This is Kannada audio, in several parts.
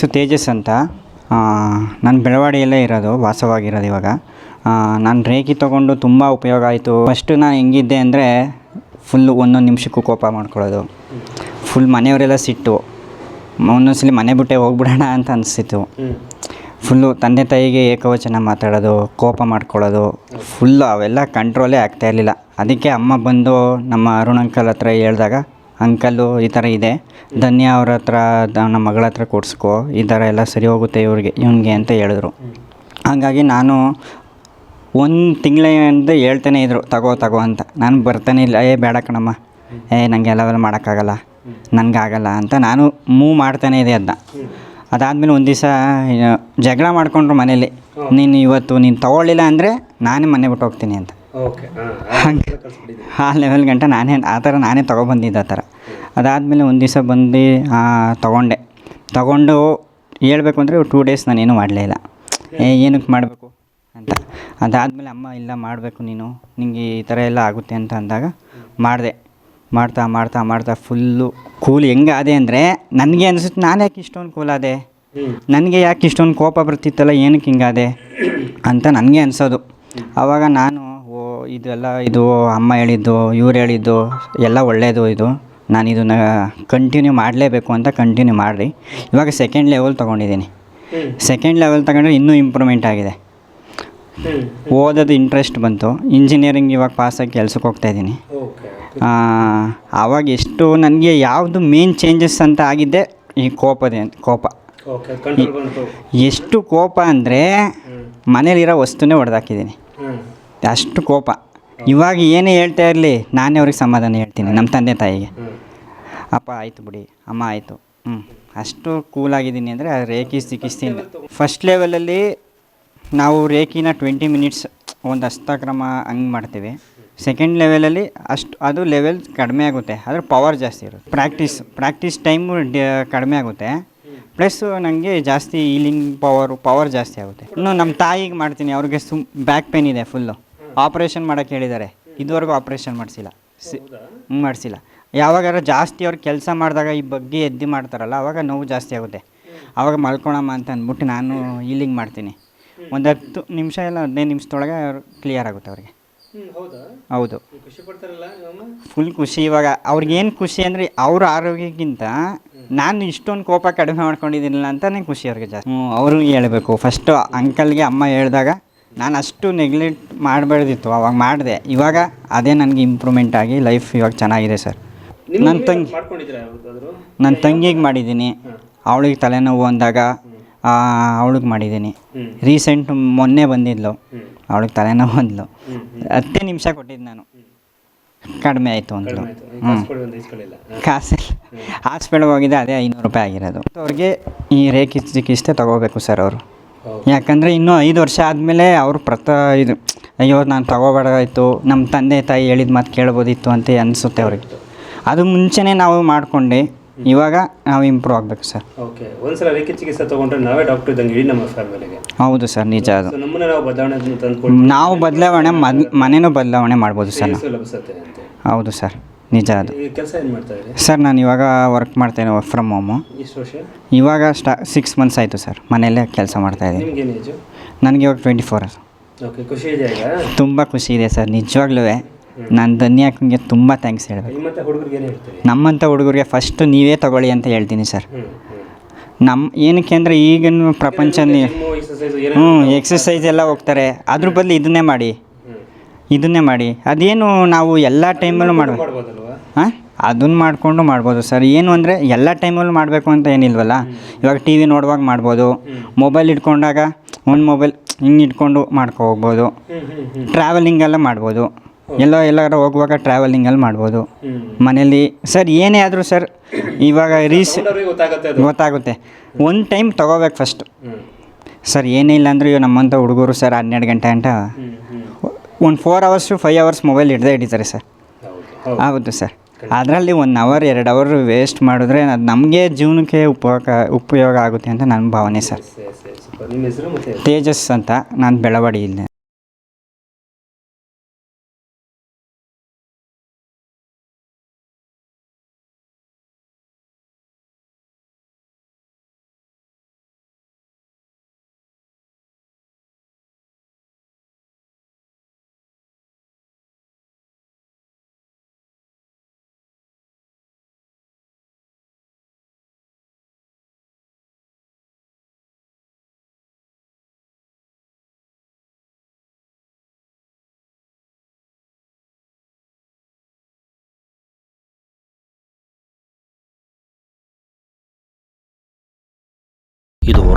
ಹೆಸರು ತೇಜಸ್ ಅಂತ. ನಾನು ಬೆಳವಾಡಿಯಲ್ಲೇ ಇರೋದು, ವಾಸವಾಗಿರೋದು ಇವಾಗ. ನಾನು ರೇಖಿ ತೊಗೊಂಡು ತುಂಬ ಉಪಯೋಗ ಆಯಿತು. ಫಸ್ಟು ನಾನು ಹೆಂಗಿದ್ದೆ ಅಂದರೆ ಫುಲ್ಲು ಒಂದೊಂದು ನಿಮಿಷಕ್ಕೂ ಕೋಪ ಮಾಡ್ಕೊಳ್ಳೋದು. ಫುಲ್ ಮನೆಯವರೆಲ್ಲ ಸಿಟ್ಟು. ಒಂದೊಂದ್ಸಲಿ ಮನೆ ಬಿಟ್ಟೆ ಹೋಗ್ಬಿಡೋಣ ಅಂತ ಅನಿಸ್ತಿತ್ತು ಫುಲ್ಲು ತಂದೆ ತಾಯಿಗೆ ಏಕವಚನ ಮಾತಾಡೋದು, ಕೋಪ ಮಾಡ್ಕೊಳ್ಳೋದು. ಫುಲ್ಲು ಅವೆಲ್ಲ ಕಂಟ್ರೋಲೇ ಆಗ್ತಾ ಇರಲಿಲ್ಲ. ಅದಕ್ಕೆ ಅಮ್ಮ ಬಂದು ನಮ್ಮ ಅರುಣ್ ಅಂಕಲ್ ಹತ್ರ ಹೇಳ್ದಾಗ ಅಂಕಲ್ಲು ಈ ಥರ ಇದೆ. ಧನ್ಯ ಅವ್ರ ಹತ್ರ ನಮ್ಮ ಮಗಳ ಹತ್ರ ಕೊಡ್ಸ್ಕೊ. ಈ ಥರ ಎಲ್ಲ ಸರಿ ಹೋಗುತ್ತೆ ಇವ್ರಿಗೆ ಇವನಿಗೆ ಅಂತ ಹೇಳಿದ್ರು. ಹಾಗಾಗಿ ನಾನು ಒಂದು ತಿಂಗಳಿಂದ ಹೇಳ್ತಾನೆ ಇದ್ರು ತಗೋ ತಗೋ ಅಂತ. ನಾನು ಬರ್ತಾನೆ ಇಲ್ಲ ಏ ಬೇಡ ಕಣಮ್ಮ. ಏ ನನಗೆ ಎಲ್ಲವೆಲ್ಲ ಮಾಡೋಕ್ಕಾಗಲ್ಲ. ನನಗಾಗಲ್ಲ ಅಂತ ನಾನು ಮೂವ್ ಮಾಡ್ತಾನೆ ಇದೆ ಅದನ್ನ ಅದಾದಮೇಲೆ ಒಂದು ದಿವಸ ಜಗಳ ಮಾಡಿಕೊಂಡ್ರು ಮನೇಲಿ. ನೀನು ಇವತ್ತು ನೀನು ತಗೊಳ್ಳಿಲ್ಲ ಅಂದರೆ ನಾನೇ ಮನೆ ಬಿಟ್ಟು ಹೋಗ್ತೀನಿ ಅಂತ. ಹಂಗೆ ಆ ಲೆವೆಲ್ ಗಂಟ ನಾನೇ ಆ ಥರ ನಾನೇ ತೊಗೊಬಂದಿದ್ದೆ ಆ ಥರ. ಅದಾದಮೇಲೆ ಒಂದು ದಿವಸ ಬಂದು ತೊಗೊಂಡೆ. ತೊಗೊಂಡು ಹೇಳ್ಬೇಕು ಅಂದರೆ ಟೂ ಡೇಸ್ ನಾನೇನು ಮಾಡಲೇ ಇಲ್ಲ. ಏ ಏನಕ್ಕೆ ಮಾಡಬೇಕು ಅಂತ. ಅದಾದಮೇಲೆ ಅಮ್ಮ, ಇಲ್ಲ ಮಾಡಬೇಕು ನೀನು. ನಿಂಗೆ ಈ ಥರ ಎಲ್ಲ ಆಗುತ್ತೆ ಅಂತ ಅಂದಾಗ ಮಾಡಿದೆ. ಮಾಡ್ತಾ ಮಾಡ್ತಾ ಮಾಡ್ತಾ ಫುಲ್ಲು ಕೂಲ್. ಹೆಂಗಾದೆ ಅಂದರೆ ನನಗೆ ಅನಿಸುತ್ತೆ ನಾನು ಯಾಕೆ ಇಷ್ಟೊಂದು ಕೂಲ್ ಆದೆ? ನನಗೆ ಯಾಕೆ ಇಷ್ಟೊಂದು ಕೋಪ ಬರ್ತಿತ್ತಲ್ಲ ಏನಕ್ಕೆ ಹಿಂಗಾದೆ ಅಂತ ನನಗೆ ಅನಿಸೋದು. ಆವಾಗ ನಾನು, ಓ, ಇದೆಲ್ಲ, ಇದು ಅಮ್ಮ ಹೇಳಿದ್ದು, ಇವ್ರು ಹೇಳಿದ್ದು, ಎಲ್ಲ ಒಳ್ಳೆಯದು ಇದು. ನಾನು ಇದನ್ನು ಕಂಟಿನ್ಯೂ ಮಾಡಲೇಬೇಕು ಅಂತ ಕಂಟಿನ್ಯೂ ಮಾಡಿರಿ. ಇವಾಗ ಸೆಕೆಂಡ್ ಲೆವೆಲ್ ತೊಗೊಂಡಿದ್ದೀನಿ. ಸೆಕೆಂಡ್ ಲೆವೆಲ್ ತಗೊಂಡ್ರೆ ಇನ್ನೂ ಇಂಪ್ರೂವ್ಮೆಂಟ್ ಆಗಿದೆ. ಓದೋದು ಇಂಟ್ರೆಸ್ಟ್ ಬಂತು. ಇಂಜಿನಿಯರಿಂಗ್ ಇವಾಗ ಪಾಸಾಗಿ ಕೆಲ್ಸಕ್ಕೆ ಹೋಗ್ತಾ ಇದ್ದೀನಿ. ಆವಾಗ ಎಷ್ಟು ನನಗೆ ಯಾವುದು ಮೇನ್ ಚೇಂಜಸ್ ಅಂತ ಆಗಿದ್ದೆ ಈ ಕೋಪದೆ ಕೋಪ. ಎಷ್ಟು ಕೋಪ ಅಂದರೆ ಮನೇಲಿರೋ ವಸ್ತುನೇ ಹೊಡೆದಾಕಿದ್ದೀನಿ. ಅಷ್ಟು ಕೋಪ. ಇವಾಗ ಏನೇ ಹೇಳ್ತಾ ಇರಲಿ ನಾನೇ ಅವ್ರಿಗೆ ಸಮಾಧಾನ ಹೇಳ್ತೀನಿ ನಮ್ಮ ತಂದೆ ತಾಯಿಗೆ. ಅಪ್ಪ, ಆಯಿತು ಬಿಡಿ. ಅಮ್ಮ, ಆಯಿತು. ಹ್ಞೂ ಅಷ್ಟು ಕೂಲಾಗಿದ್ದೀನಿ ಅಂದರೆ ರೇಖಿ ಚಿಕಿತ್ಸೆಯಿಂದ. ಫಸ್ಟ್ ಲೆವೆಲಲ್ಲಿ ನಾವು ರೇಖಿನ ಟ್ವೆಂಟಿ ಮಿನಿಟ್ಸ್ ಒಂದು ಹಸ್ತಕ್ರಮ ಹಂಗೆ ಮಾಡ್ತೀವಿ. ಸೆಕೆಂಡ್ ಲೆವೆಲಲ್ಲಿ ಅಷ್ಟು, ಅದು ಲೆವೆಲ್ ಕಡಿಮೆ ಆಗುತ್ತೆ. ಆದರೆ ಪವರ್ ಜಾಸ್ತಿ ಇರುತ್ತೆ. ಪ್ರಾಕ್ಟೀಸ್ ಪ್ರಾಕ್ಟೀಸ್ ಟೈಮು ಕಡಿಮೆ ಆಗುತ್ತೆ. ಪ್ಲಸ್ ನನಗೆ ಜಾಸ್ತಿ ಹೀಲಿಂಗ್ ಪವರು ಪವರ್ ಜಾಸ್ತಿ ಆಗುತ್ತೆ. ಇನ್ನು ನಮ್ಮ ತಾಯಿಗೆ ಮಾಡ್ತೀನಿ. ಅವ್ರಿಗೆ ಸುಮ್ ಬ್ಯಾಕ್ ಪೇನ್ ಇದೆ ಫುಲ್ಲು ಆಪ್ರೇಷನ್ ಮಾಡೋಕ್ಕೆ ಹೇಳಿದ್ದಾರೆ. ಇದುವರೆಗೂ ಆಪ್ರೇಷನ್ ಮಾಡಿಸಿಲ್ಲ. ಸಿ, ಮಾಡಿಸಿಲ್ಲ. ಯಾವಾಗಾರ ಜಾಸ್ತಿ ಅವ್ರು ಕೆಲಸ ಮಾಡಿದಾಗ ಈ ಬಗ್ಗೆ ಎದ್ದು ಮಾಡ್ತಾರಲ್ಲ ಆವಾಗ ನೋವು ಜಾಸ್ತಿ ಆಗುತ್ತೆ. ಆವಾಗ ಮಲ್ಕೊಳಮ್ಮ ಅಂತ ಅಂದ್ಬಿಟ್ಟು ನಾನು ಹೀಲಿಂಗ್ ಮಾಡ್ತೀನಿ. ಒಂದು ಹತ್ತು ನಿಮಿಷ ಇಲ್ಲ ಹದಿನೈದು ನಿಮಿಷದೊಳಗೆ ಅವ್ರು ಕ್ಲಿಯರ್ ಆಗುತ್ತೆ ಅವ್ರಿಗೆ. ಹೌದಾ? ಫುಲ್ ಖುಷಿ ಇವಾಗ. ಅವ್ರಿಗೇನು ಖುಷಿ ಅಂದರೆ ಅವ್ರ ಆರೋಗ್ಯಕ್ಕಿಂತ ನಾನು ಇಷ್ಟೊಂದು ಕೋಪ ಕಡಿಮೆ ಮಾಡ್ಕೊಂಡಿದ್ದೀನಿಲ್ಲ ಅಂತಲೇ ಖುಷಿ ಅವ್ರಿಗೆ ಜಾಸ್ತಿ. ಅವರು ಹೇಳಬೇಕು. ಫಸ್ಟು ಅಂಕಲ್ಗೆ ಅಮ್ಮ ಹೇಳಿದಾಗ ನಾನು ಅಷ್ಟು ನೆಗ್ಲೆಕ್ಟ್ ಮಾಡಬಾರ್ದಿತ್ತು. ಅವಾಗ ಮಾಡಿದೆ. ಇವಾಗ ಅದೇ ನನಗೆ ಇಂಪ್ರೂವ್ಮೆಂಟ್ ಆಗಿ ಲೈಫ್ ಇವಾಗ ಚೆನ್ನಾಗಿದೆ ಸರ್. ನನ್ನ ತಂಗಿ ನನ್ನ ತಂಗಿಗೆ ಮಾಡಿದ್ದೀನಿ. ಅವಳಿಗೆ ತಲೆನೋವು ಅಂದಾಗ ಅವಳಿಗೆ ಮಾಡಿದ್ದೀನಿ. ರೀಸೆಂಟ್ ಮೊನ್ನೆ ಬಂದಿದ್ಲು. ಅವಳಿಗೆ ತಲೆನೋವು ಅಂದ್ಲು. ಹತ್ತೇ ನಿಮಿಷ ಕೊಟ್ಟಿದ್ದು ನಾನು. ಕಡಿಮೆ ಆಯಿತು ಅಂದ್ಲು. ಹ್ಞೂ ಕಾಸಿಲ್ಲ ಹಾಸ್ಪಿಟಲ್ಗೆ ಹೋಗಿದ್ದೆ ಅದೇ ಐನೂರು ರೂಪಾಯಿ ಆಗಿರೋದು. ಅವ್ರಿಗೆ ಈ ರೇಖಿ ಚಿಕಿತ್ಸೆ ತಗೋಬೇಕು ಸರ್ ಅವರು. ಯಾಕಂದರೆ ಇನ್ನೂ ಐದು ವರ್ಷ ಆದಮೇಲೆ ಅವರು ಪ್ರತ ಇದು ಅಯ್ಯೋ ನಾನು ತಗೋಬಾರ್ದಾಯ್ತು ನಮ್ಮ ತಂದೆ ತಾಯಿ ಹೇಳಿದ ಮಾತು ಕೇಳ್ಬೋದಿತ್ತು ಅಂತ ಅನಿಸುತ್ತೆ ಅವ್ರಿಗೆ. ಅದು ಮುಂಚೆನೇ ನಾವು ಮಾಡ್ಕೊಂಡು. ಇವಾಗ ನಾವು ಇಂಪ್ರೂವ್ ಆಗಬೇಕು ಸರ್. ಓಕೆ ಒಂದ್ಸಲ ರೇಖೆ ಚಿಕಿತ್ಸೆ ತಗೊಂಡ್ರೆ ನಾವೇ ಡಾಕ್ಟರ್ ಇದ್ದಂಗೆ ಇಡೀ ನಮ್ಮ ಫ್ಯಾಮಿಲಿಗೆ ಹೌದು ಸರ್ ನಿಜ ಅದು. ನಮ್ಮನ್ನ ನಾವು ಬದಲಾವಣೆ ತಂದ್ಕೊಟ್ಟು ನಾವು ಬದಲಾವಣೆ ಮದ್ ಮನೇನೂ ಬದಲಾವಣೆ ಮಾಡ್ಬೋದು ಸರ್ ನಾವು. ಲಭಿಸುತ್ತೆ ಅಂತ. ಹೌದು ಸರ್ ನಿಜ ಅದು. ಈ ಕೆಲಸ ಏನು ಮಾಡ್ತಾ ಇದ್ದೀರಿ ಸರ್ ನಾನು ಇವಾಗ ವರ್ಕ್ ಮಾಡ್ತೇನೆ ವರ್ಕ್ ಫ್ರಮ್ ಹೋಮು ಇಷ್ಟು ವರ್ಷ? ಇವಾಗ ಸ್ಟಾ ಸಿಕ್ಸ್ ಮಂತ್ಸ್ ಆಯಿತು ಸರ್ ಮನೆಯಲ್ಲೇ ಕೆಲಸ ಮಾಡ್ತಾಯಿದ್ದೀನಿ ನಿಮ್ಗೆ ಏನು ಏಜು ನನಗೆ ಇವಾಗ ಟ್ವೆಂಟಿ ಫೋರ್ ಓಕೆ ಖುಷಿ ಇದೆ ಈಗ? ತುಂಬ ಖುಷಿ ಇದೆ ಸರ್ ನಿಜವಾಗ್ಲೂ ನಾನು ನಿಮಗೆ ತುಂಬ ಥ್ಯಾಂಕ್ಸ್ ಹೇಳಬೇಕು. ನಿಮ್ಮಂಥ ಹುಡುಗರಿಗೆ ಫಸ್ಟು ನೀವೇ ತಗೊಳ್ಳಿ ಅಂತ ಹೇಳ್ತೀನಿ ಸರ್ ನಮ್ಮ ಏನಕ್ಕೆ ಅಂದರೆ ಈಗಿನ ಪ್ರಪಂಚದಲ್ಲಿ ಹ್ಞೂ ಎಕ್ಸಸೈಸ್ ಎಲ್ಲ ಹೋಗ್ತಾರೆ. ಅದ್ರ ಬದಲು ಇದನ್ನೇ ಮಾಡಿ. ಇದನ್ನೇ ಮಾಡಿ. ಅದೇನು ನಾವು ಎಲ್ಲ ಟೈಮಲ್ಲೂ ಮಾಡಬೇಕು ಹಾಂ? ಅದನ್ನು ಮಾಡಿಕೊಂಡು ಮಾಡ್ಬೋದು ಸರ್ ಏನು ಅಂದರೆ ಎಲ್ಲ ಟೈಮಲ್ಲೂ ಮಾಡಬೇಕು ಅಂತ ಏನಿಲ್ವಲ್ಲ? ಇವಾಗ ಟಿ ವಿ ನೋಡುವಾಗ ಮಾಡ್ಬೋದು. ಮೊಬೈಲ್ ಇಟ್ಕೊಂಡಾಗ ಒಂದು ಮೊಬೈಲ್ ಹಿಂಗೆ ಇಟ್ಕೊಂಡು ಮಾಡ್ಕೊ ಹೋಗ್ಬೋದು. ಹ್ಞೂ ಹ್ಞೂ ಹ್ಞೂ ಟ್ರಾವೆಲಿಂಗ್ ಎಲ್ಲ ಮಾಡ್ಬೋದು. ಎಲ್ಲೋ ಎಲ್ಲಾದ್ರೂ ಹೋಗುವಾಗ ಟ್ರಾವೆಲಿಂಗಲ್ಲಿ ಮಾಡ್ಬೋದು. ಮನೇಲಿ ಸರ್ ಏನೇ ಆದರೂ ಸರ್ ಇವಾಗ ರೀಸ್ ಗೊತ್ತಾಗುತ್ತೆ ಒಂದು ಟೈಮ್ ತೊಗೋಬೇಕು ಫಸ್ಟ್ ಸರ್ ಏನೇ ಇಲ್ಲ ಅಂದರೂ ಇವಾಗ ನಮ್ಮಂಥ ಹುಡುಗರು ಸರ್ ಹನ್ನೆರಡು ಗಂಟೆ ಅಂತ ಒಂದು four hours five hours mobile ಹಿಡ್ದೇ ಹಿಡಿತಾರೆ ಸರ್. ಹೌದು ಹೌದು. ಸರ್. ಅದರಲ್ಲಿ ಒನ್ ಅವರ್ ಎರಡು ಅವರ್ ವೇಸ್ಟ್ ಮಾಡಿದ್ರೆ ಅದು ನಮಗೆ ಜೀವನಕ್ಕೆ ಉಪಯೋಗ ಉಪಯೋಗ ಆಗುತ್ತೆ ಅಂತ ನನ್ನ ಭಾವನೆ ಸರ್. ತೇಜಸ್ ಅಂತ ನಾನು ಬೆಳವಡಿಯಿಲ್ಲ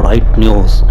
right news.